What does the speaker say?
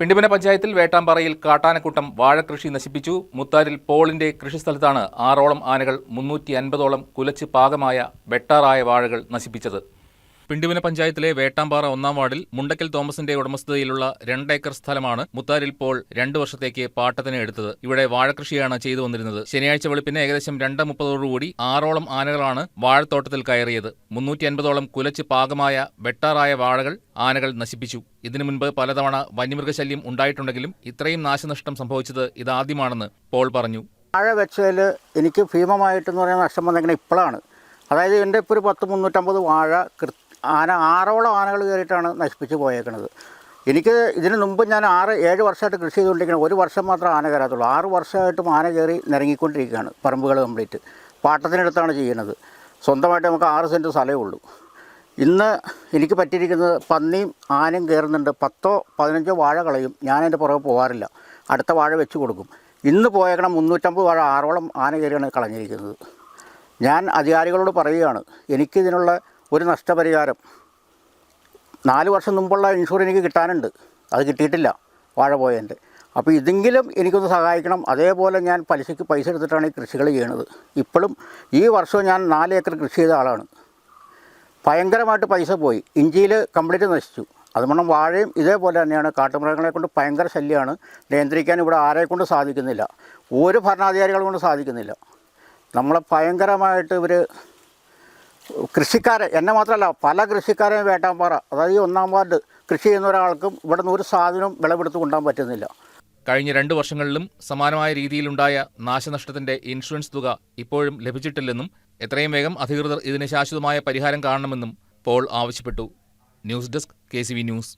പിണ്ടിമന പഞ്ചായത്തിൽ വേട്ടാമ്പാറയിൽ കാട്ടാനക്കൂട്ടം വാഴകൃഷി നശിപ്പിച്ചു. മുത്താരിൽ പോളിന്റെ കൃഷിസ്ഥലത്താണ് ആറോളം ആനകൾ മുന്നൂറ്റി അൻപതോളം കുലച്ച് പാകമായ വെട്ടാറായ വാഴകൾ നശിപ്പിച്ചത്. പിണ്ടിമന പഞ്ചായത്തിലെ വേട്ടാമ്പാറ ഒന്നാം വാർഡിൽ മുണ്ടക്കൽ തോമസിന്റെ ഉടമസ്ഥതയിലുള്ള രണ്ടേക്കർ സ്ഥലമാണ് മുത്താരിൽ പോൾ രണ്ടു വർഷത്തേക്ക് പാട്ടത്തിന് എടുത്തത്. ഇവിടെ വാഴകൃഷിയാണ് ചെയ്തു വന്നിരുന്നത്. ശനിയാഴ്ച വെളുപ്പിന് ഏകദേശം രണ്ട് മുപ്പതോടുകൂടി ആറോളം ആനകളാണ് വാഴത്തോട്ടത്തിൽ കയറിയത്. മുന്നൂറ്റി അൻപതോളം കുലച്ച് പാകമായ വെട്ടാറായ വാഴകൾ ആനകൾ നശിപ്പിച്ചു. ഇതിനു മുൻപ് പലതവണ വന്യമൃഗശല്യം ഉണ്ടായിട്ടുണ്ടെങ്കിലും ഇത്രയും നാശനഷ്ടം സംഭവിച്ചത് ഇതാദ്യമാണെന്ന് പോൾ പറഞ്ഞു. വാഴ വെച്ചതിൽ എനിക്ക് ഭീമമായിട്ടെന്ന് പറയുന്ന നഷ്ടം വന്നെങ്കിൽ ഇപ്പോഴാണ് അതായത് എന്റെ ഇപ്പോൾ ഒരു പത്ത് മുന്നൂറ്റമ്പത് വാഴ കൃ ആന ആറോളം ആനകൾ കയറിയിട്ടാണ് നശിപ്പിച്ച് പോയേക്കുന്നത് എനിക്ക് ഇതിന് മുമ്പ് ഞാൻ ആറ് ഏഴ് വർഷമായിട്ട് കൃഷി ചെയ്തുകൊണ്ടിരിക്കണം ഒരു വർഷം മാത്രം ആന കയറാത്തുള്ളൂ. ആറ് വർഷമായിട്ടും ആന കയറി നിരങ്ങിക്കൊണ്ടിരിക്കുകയാണ് പറമ്പുകൾ കംപ്ലീറ്റ്. പാട്ടത്തിനടുത്താണ് ചെയ്യുന്നത്. സ്വന്തമായിട്ട് നമുക്ക് ആറ് സെന്റ് സ്ഥലമേ ഉള്ളൂ. ഇന്ന് എനിക്ക് പറ്റിയിരിക്കുന്നത് പന്നിയും ആനയും കയറുന്നുണ്ട്. പത്തോ പതിനഞ്ചോ വാഴ കളയും. ഞാൻ എന്റെ പുറകെ പോകാറില്ല അടുത്ത വാഴ വെച്ച് കൊടുക്കും. ഇന്ന് പോയേക്കണം മുന്നൂറ്റമ്പത് വാഴ ആറോളം ആന കയറിയാണ് കളഞ്ഞിരിക്കുന്നത്. ഞാൻ അധികാരികളോട് പറയുകയാണ് എനിക്കിതിനുള്ള ഒരു നഷ്ടപരിഹാരം. നാല് വർഷം മുമ്പുള്ള ഇൻഷുർ എനിക്ക് കിട്ടാനുണ്ട്. അത് കിട്ടിയിട്ടില്ല. വാഴ പോയതിന്റെ അപ്പോൾ ഇതെങ്കിലും എനിക്കൊന്ന് സഹായിക്കണം. അതേപോലെ ഞാൻ പലിശയ്ക്ക് പൈസ എടുത്തിട്ടാണ് ഈ കൃഷികൾ ചെയ്യണത്. ഇപ്പോഴും ഈ വർഷവും ഞാൻ നാല് ഏക്കർ കൃഷി ചെയ്ത ആളാണ്. ഭയങ്കരമായിട്ട് പൈസ പോയി. ഇഞ്ചിയിൽ കംപ്ലീറ്റ് നശിച്ചു. അതുകൊണ്ട് വാഴയും ഇതേപോലെ തന്നെയാണ്. കാട്ടുമൃഗങ്ങളെ കൊണ്ട് ഭയങ്കര ശല്യമാണ്. നിയന്ത്രിക്കാൻ ഇവിടെ കൊണ്ട് സാധിക്കുന്നില്ല. ഒരു ഭരണാധികാരികളെ കൊണ്ട് സാധിക്കുന്നില്ല. നമ്മളെ ഭയങ്കരമായിട്ട് ഇവർ കൃഷിക്കാരെ എന്നെ മാത്രമല്ല പല കൃഷിക്കാരെയും വേട്ടാമ്പാറ അതായത് ഈ ഒന്നാം വാർഡ് കൃഷി ചെയ്യുന്ന ഒരാൾക്കും ഇവിടെ നിന്ന് ഒരു സാധനവും വിളവെടുത്ത് കൊണ്ടുപോകാൻ പറ്റുന്നില്ല. കഴിഞ്ഞ രണ്ട് വർഷങ്ങളിലും സമാനമായ രീതിയിലുണ്ടായ നാശനഷ്ടത്തിന്റെ ഇൻഷുറൻസ് തുക ഇപ്പോഴും ലഭിച്ചിട്ടില്ലെന്നും എത്രയും വേഗം അധികൃതർ ഇതിന് ശാശ്വതമായ പരിഹാരം കാണണമെന്നും പോൾ ആവശ്യപ്പെട്ടു. News desk K news.